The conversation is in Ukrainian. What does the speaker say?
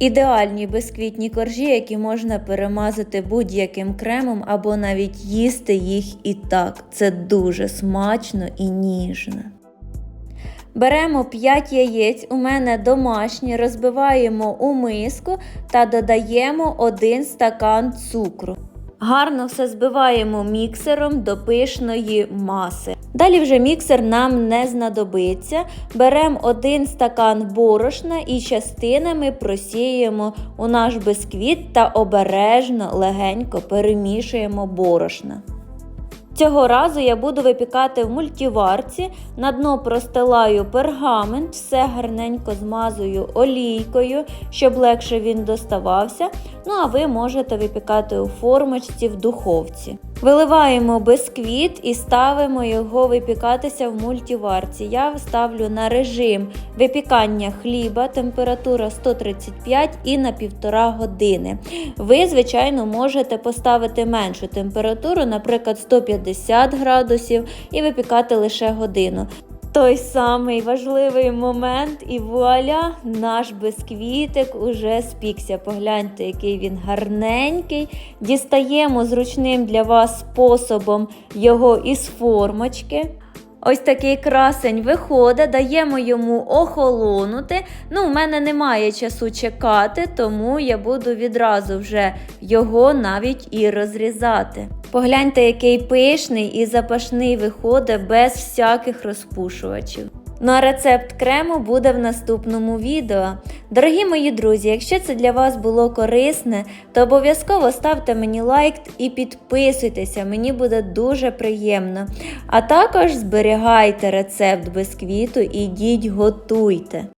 Ідеальні безквітні коржі, які можна перемазати будь-яким кремом або навіть їсти їх і так. Це дуже смачно і ніжно. Беремо 5 яєць, у мене домашні, розбиваємо у миску та додаємо 1 стакан цукру. Гарно все збиваємо міксером до пишної маси. Далі вже міксер нам не знадобиться. Беремо один стакан борошна і частинами просіємо у наш бисквіт та обережно легенько перемішуємо борошна. Цього разу я буду випікати в мультіварці, на дно простилаю пергамент, все гарненько змазую олійкою, щоб легше він доставався. Ну а ви можете випікати у формочці в духовці. Виливаємо бисквіт і ставимо його випікатися в мультіварці. Я ставлю на режим випікання хліба, температура 135 і на півтора години. Ви, звичайно, можете поставити меншу температуру, наприклад, 150 градусів, і випікати лише годину. Той самий важливий момент, і вуаля, наш бисквітик уже спікся. Погляньте, який він гарненький. Дістаємо зручним для вас способом його із формочки. Ось такий красень виходить, даємо йому охолонути. Ну, у мене немає часу чекати, тому я буду відразу вже його навіть і розрізати. Погляньте, який пишний і запашний виходить без всяких розпушувачів. Ну а рецепт крему буде в наступному відео. Дорогі мої друзі, якщо це для вас було корисне, то обов'язково ставте мені лайк і підписуйтеся, мені буде дуже приємно. А також зберігайте рецепт бисквіту і йдіть готуйте.